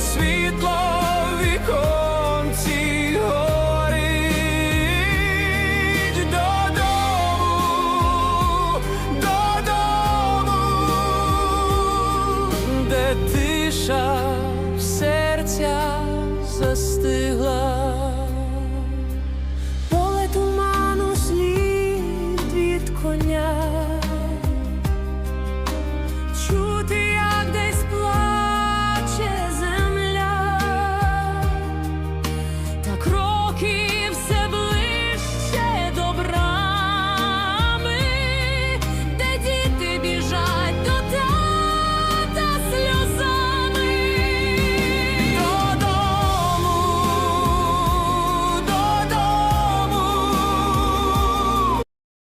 світло віконці горить додому, додому, де тиша в серця застигла.